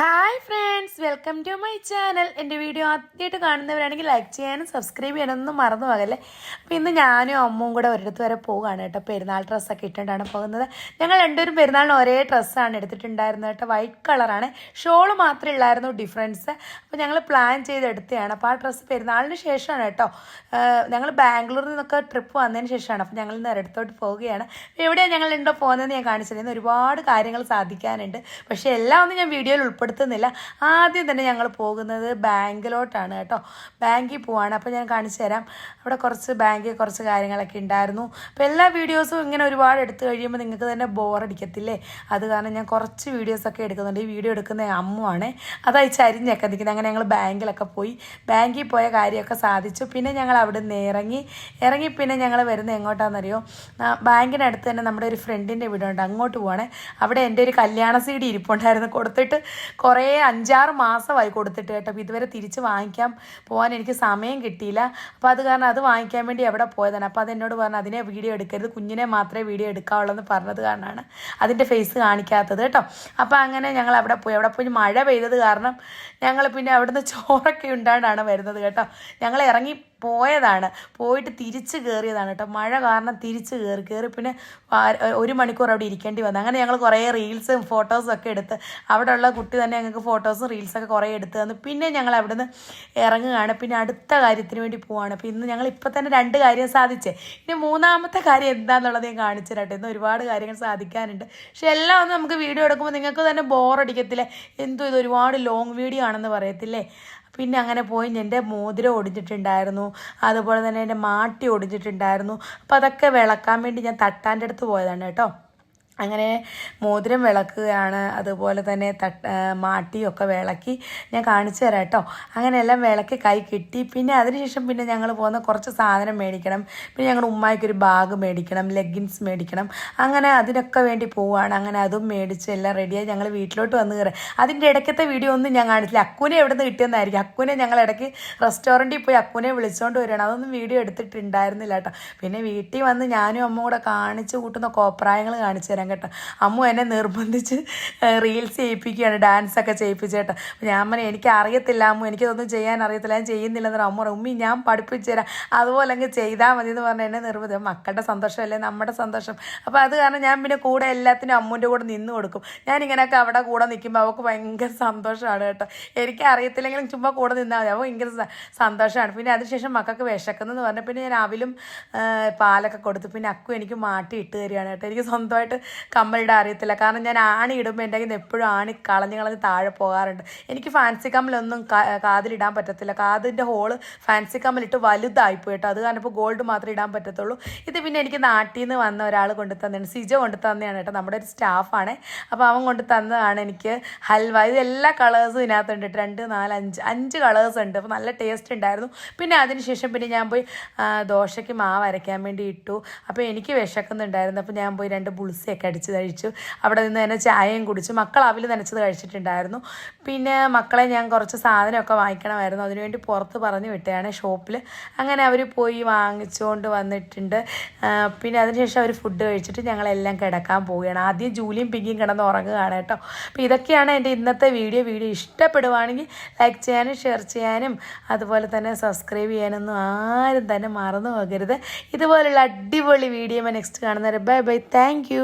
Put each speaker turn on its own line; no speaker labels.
Hi friends welcome to my channel എന്റെ video ആദ്യമായിട്ട് കാണുന്നവരാണെങ്കിൽ ലൈക്ക് ചെയ്യാനും സബ്സ്ക്രൈബ് ചെയ്യാനൊന്നും മറന്നു പോകല്ലേ? അപ്പോൾ ഇന്ന് ഞാനും അമ്മയും കൂടെ ഒരിടത്ത് വരെ പോവുകയാണ് കേട്ടോ. പെരുന്നാൾ ഡ്രസ്സൊക്കെ ഇട്ടുകൊണ്ടാണ് പോകുന്നത്. ഞങ്ങൾ രണ്ടുപേരും പെരുന്നാളിന് ഒരേ ഡ്രസ്സാണ് എടുത്തിട്ടുണ്ടായിരുന്നത് കേട്ടോ. വൈറ്റ് കളറാണ് ഷോൾ മാത്രമേ ഉള്ളായിരുന്നു ഡിഫറൻസ് അപ്പോൾ ഞങ്ങൾ പ്ലാൻ ചെയ്തെടുത്തതാണ് അപ്പോൾ ആ ഡ്രസ്സ് പെരുന്നാളിന് ശേഷമാണ് കേട്ടോ. ഞങ്ങൾ ബാംഗ്ലൂരിൽ നിന്നൊക്കെ ട്രിപ്പ് വന്നതിന് ശേഷമാണ്. അപ്പോൾ ഞങ്ങൾ ഇന്ന് ഒരിടത്തോട്ട് പോവുകയാണ്. എവിടെയാണ് ഞങ്ങൾ ഉണ്ടോ പോകുന്നതെന്ന് ഞാൻ കാണിച്ചിരുന്നത് ഒരുപാട് കാര്യങ്ങൾ സാധിക്കാനുണ്ട്. പക്ഷേ എല്ലാം ഒന്നും ഞാൻ വീഡിയോയിൽ ഉൾപ്പെടുത്തുന്നില്ല. ആദ്യം തന്നെ ഞങ്ങൾ പോകുന്നത് ബാങ്കിലോട്ടാണ് കേട്ടോ. ബാങ്കിൽ പോവാണ്. അപ്പോൾ ഞാൻ കാണിച്ചു തരാം. അവിടെ കുറച്ച് ബാങ്കിൽ കുറച്ച് കാര്യങ്ങളൊക്കെ ഉണ്ടായിരുന്നു. അപ്പോൾ എല്ലാ വീഡിയോസും ഇങ്ങനെ ഒരുപാട് എടുത്തു കഴിയുമ്പോൾ നിങ്ങൾക്ക് തന്നെ ബോറടിക്കത്തില്ലേ അത് കാരണം ഞാൻ കുറച്ച് വീഡിയോസൊക്കെ എടുക്കുന്നുണ്ട്. ഈ വീഡിയോ എടുക്കുന്ന അമ്മുവാണ്. അതായി ചരിഞ്ഞൊക്കെ നിൽക്കുന്നത് അങ്ങനെ ഞങ്ങൾ ബാങ്കിലൊക്കെ പോയി. ബാങ്കിൽ പോയ കാര്യമൊക്കെ സാധിച്ചു. പിന്നെ ഞങ്ങൾ അവിടെ നിന്ന് ഇറങ്ങി. ഇറങ്ങി പിന്നെ ഞങ്ങൾ വരുന്നത് എങ്ങോട്ടാണെന്നറിയോ? ബാങ്കിനടുത്ത് തന്നെ നമ്മുടെ ഒരു ഫ്രണ്ടിന്റെ വീടുണ്ട്. അങ്ങോട്ട് പോവാണ്. അവിടെ എന്റെ ഒരു കല്യാണ സീഡി ഇരിപ്പുണ്ടായിരുന്നു. കൊടുത്തിട്ട് കുറേ അഞ്ചാറ് മാസമായി കൊടുത്തിട്ട് കേട്ടോ. അപ്പോൾ ഇതുവരെ തിരിച്ച് വാങ്ങിക്കാൻ പോകാൻ എനിക്ക് സമയം കിട്ടിയില്ല. അപ്പോൾ അത് കാരണം അത് വാങ്ങിക്കാൻ വേണ്ടി എവിടെ പോയതാണ്. അപ്പോൾ അതെന്നോട് പറഞ്ഞു അതിനെ വീഡിയോ എടുക്കരുത്. കുഞ്ഞിനെ മാത്രമേ വീഡിയോ എടുക്കാവുള്ളൂ എന്ന് പറഞ്ഞത് കാരണമാണ് അതിന്റെ ഫേസ് കാണിക്കാത്തത് കേട്ടോ. അപ്പോൾ അങ്ങനെ ഞങ്ങൾ അവിടെ പോയി. അവിടെ പോയി മഴ പെയ്തത് കാരണം ഞങ്ങൾ പിന്നെ അവിടുന്ന് ചോറൊക്കെ ഉണ്ടാണ്ടാണ് വരുന്നത് കേട്ടോ. ഞങ്ങൾ ഇറങ്ങി പോയതാണ്. പോയിട്ട് തിരിച്ച് കയറിയതാണ് കേട്ടോ. മഴ കാരണം തിരിച്ച് കയറി കയറി പിന്നെ ഒരു മണിക്കൂർ അവിടെ ഇരിക്കേണ്ടി വന്നു. അങ്ങനെ ഞങ്ങൾ കുറേ റീൽസും ഫോട്ടോസും ഒക്കെ എടുത്ത് അവിടെ ഉള്ള കുട്ടി തന്നെ ഞങ്ങൾക്ക് ഫോട്ടോസും റീൽസൊക്കെ കുറേ എടുത്ത് തന്നു. പിന്നെ ഞങ്ങൾ അവിടെ നിന്ന് ഇറങ്ങുകയാണ്. പിന്നെ അടുത്ത കാര്യത്തിന് വേണ്ടി പോവാണ്. അപ്പോൾ ഇന്ന് ഞങ്ങൾ ഇപ്പം തന്നെ രണ്ട് കാര്യം സാധിച്ചേ. ഇനി മൂന്നാമത്തെ കാര്യം എന്താണെന്നുള്ളത് ഞാൻ കാണിച്ചു തരട്ടെ. ഇന്ന് ഒരുപാട് കാര്യങ്ങൾ സാധിക്കാനുണ്ട്. പക്ഷെ എല്ലാം ഒന്ന് നമുക്ക് വീഡിയോ എടുക്കുമ്പോൾ നിങ്ങൾക്ക് തന്നെ ബോറടിക്കത്തില്ലേ എന്തോ ഇത് ഒരുപാട് ലോങ് വീഡിയോ ആണെന്ന് പറയത്തില്ലേ? പിന്നെ അങ്ങനെ പോയി എന്റെ മോതിരം ഒടിഞ്ഞിട്ടുണ്ടായിരുന്നു. അതുപോലെ തന്നെ എന്റെ മാട്ടി ഒടിഞ്ഞിട്ടുണ്ടായിരുന്നു. അപ്പോൾ അതൊക്കെ വിളക്കാൻ വേണ്ടി ഞാൻ തട്ടാന്റെ അടുത്ത് പോയതാണ് കേട്ടോ. അങ്ങനെ മോതിരം വിളക്കുകയാണ് അതുപോലെ തന്നെ തട്ട് മാട്ടിയൊക്കെ വിളക്കി ഞാൻ കാണിച്ചു തരാം കേട്ടോ. അങ്ങനെയെല്ലാം വിളക്കി കൈ കിട്ടി. പിന്നെ അതിനുശേഷം പിന്നെ ഞങ്ങൾ പോകുന്ന കുറച്ച് സാധനം മേടിക്കണം. പിന്നെ ഞങ്ങൾ ഉമ്മായിക്കൊരു ബാഗ് മേടിക്കണം ലെഗിൻസ് മേടിക്കണം. അങ്ങനെ അതിനൊക്കെ വേണ്ടി പോവുകയാണ് അങ്ങനെ അതും മേടിച്ച് എല്ലാം റെഡിയായി ഞങ്ങൾ വീട്ടിലോട്ട് വന്ന് കയറി. അതിന്റെ ഇടയ്ക്കത്തെ വീഡിയോ ഒന്നും ഞാൻ കാണിച്ചില്ല. അക്കുനെ എവിടെ നിന്ന് കിട്ടിയെന്നായിരിക്കും. അക്കുനെ ഞങ്ങൾ ഇടയ്ക്ക് റെസ്റ്റോറന്റിൽ പോയി അക്കുനെ വിളിച്ചുകൊണ്ട് വരികയാണ്. അതൊന്നും വീഡിയോ എടുത്തിട്ടുണ്ടായിരുന്നില്ല കേട്ടോ. പിന്നെ വീട്ടിൽ വന്ന് ഞാനും അമ്മ കൂടെ കാണിച്ച് കൂട്ടുന്ന കോപ്രായങ്ങൾ കാണിച്ചു തരാം കേട്ടോ. അമ്മു എന്നെ നിർബന്ധിച്ച് റീൽസ് ചെയ്യിപ്പിക്കുകയാണ് ഡാൻസ് ഒക്കെ ചെയ്യിപ്പിച്ച് കേട്ടോ. ഞാൻ പറഞ്ഞു എനിക്ക് അറിയത്തില്ല അമ്മു എനിക്കതൊന്നും ചെയ്യാൻ അറിയത്തില്ല ഞാൻ ചെയ്യുന്നില്ലെന്ന് അമ്മ പറഞ്ഞു ഉമ്മി ഞാൻ പഠിപ്പിച്ചു തരാം. അതുപോലെ അങ്ങ് ചെയ്താൽ മതി എന്ന് പറഞ്ഞാൽ എന്നെ നിർബന്ധം മക്കളുടെ സന്തോഷമല്ലേ? നമ്മുടെ സന്തോഷം. അപ്പോൾ അത് കാരണം ഞാൻ പിന്നെ കൂടെ എല്ലാത്തിനും അമ്മുന്റെ കൂടെ നിന്ന് കൊടുക്കും. ഞാനിങ്ങനെയൊക്കെ അവിടെ കൂടെ നിൽക്കുമ്പോൾ അവൾക്ക് ഭയങ്കര സന്തോഷമാണ് കേട്ടോ. എനിക്ക് അറിയത്തില്ലെങ്കിലും ചുമ്മാ കൂടെ നിന്നാൽ മതി. അവൾ ഭയങ്കര സന്തോഷമാണ്. പിന്നെ അതിനുശേഷം മക്കൾക്ക് വിശക്കുന്നതെന്ന് പറഞ്ഞാൽ പിന്നെ ഞാൻ അവിലും പാലൊക്കെ കൊടുത്തു പിന്നെ അക്കു എനിക്ക് മാറ്റി ഇട്ട് തരികയാണ് കേട്ടോ. എനിക്ക് സ്വന്തമായിട്ട് കമ്മലിടാൻ അറിയത്തില്ല. കാരണം ഞാൻ ആണി ഇടുമ്പോൾ എന്റെ കയ്യിൽ നിന്ന് എപ്പോഴും ആണി കളഞ്ഞ് കളഞ്ഞ് താഴെ പോകാറുണ്ട്. എനിക്ക് ഫാൻസി കമ്മലൊന്നും കാതിലിടാൻ പറ്റത്തില്ല. കാതിന്റെ ഹോൾ ഫാൻസി കമ്മലിട്ട് വലുതായിപ്പോയി കേട്ടോ അത് കാരണം ഇപ്പോൾ ഗോൾഡ് മാത്രമേ ഇടാൻ പറ്റത്തുള്ളൂ. ഇത് പിന്നെ എനിക്ക് നാട്ടിൽ നിന്ന് വന്ന ഒരാൾ കൊണ്ട് തന്നെയാണ്. സിജ കൊണ്ട് തന്നെയാണ് കേട്ടോ. നമ്മുടെ ഒരു സ്റ്റാഫാണ് അപ്പോൾ അവൻ കൊണ്ട് തന്നതാണ് എനിക്ക് ഹൽവ. ഇത് എല്ലാ കളേഴ്സും ഇതിനകത്തുണ്ട് രണ്ട് നാല് അഞ്ച് അഞ്ച് കളേഴ്സ് ഉണ്ട്. അപ്പോൾ നല്ല ടേസ്റ്റ് ഉണ്ടായിരുന്നു. പിന്നെ അതിനുശേഷം പിന്നെ ഞാൻ പോയി ദോശയ്ക്ക് മാവ് അരയ്ക്കാൻ വേണ്ടി ഇട്ടു. അപ്പോൾ എനിക്ക് വിശക്കുന്നുണ്ടായിരുന്നു. അപ്പോൾ ഞാൻ പോയി രണ്ട് ബുൾസയൊക്കെ അടിച്ച് കഴിച്ചു. അവിടെ നിന്ന് തന്നെ ചായയും കുടിച്ചു. മക്കൾ അവിൽ നനച്ചത് കഴിച്ചിട്ടുണ്ടായിരുന്നു. പിന്നെ മക്കളെ ഞാൻ കുറച്ച് സാധനമൊക്കെ വാങ്ങിക്കണമായിരുന്നു. അതിനുവേണ്ടി പുറത്ത് പറഞ്ഞു വിട്ടതാണ് ഷോപ്പിൽ അങ്ങനെ അവർ പോയി വാങ്ങിച്ചുകൊണ്ട് വന്നിട്ടുണ്ട്. പിന്നെ അതിനുശേഷം അവർ ഫുഡ് കഴിച്ചിട്ട് ഞങ്ങളെല്ലാം കിടക്കാൻ പോവുകയാണ്. ആദ്യം ജൂലിയും പിങ്കിയും കിടന്ന് ഉറങ്ങുകയാണ് കേട്ടോ. അപ്പോൾ ഇതൊക്കെയാണ് എന്റെ ഇന്നത്തെ വീഡിയോ. വീഡിയോ ഇഷ്ടപ്പെടുവാണെങ്കിൽ ലൈക്ക് ചെയ്യാനും ഷെയർ ചെയ്യാനും അതുപോലെ തന്നെ സബ്സ്ക്രൈബ് ചെയ്യാനൊന്നും ആരും തന്നെ മറന്നു പോകരുത്. ഇതുപോലുള്ള അടിപൊളി വീഡിയോ നെക്സ്റ്റ് കാണുന്നവരെ. Bye bye. താങ്ക്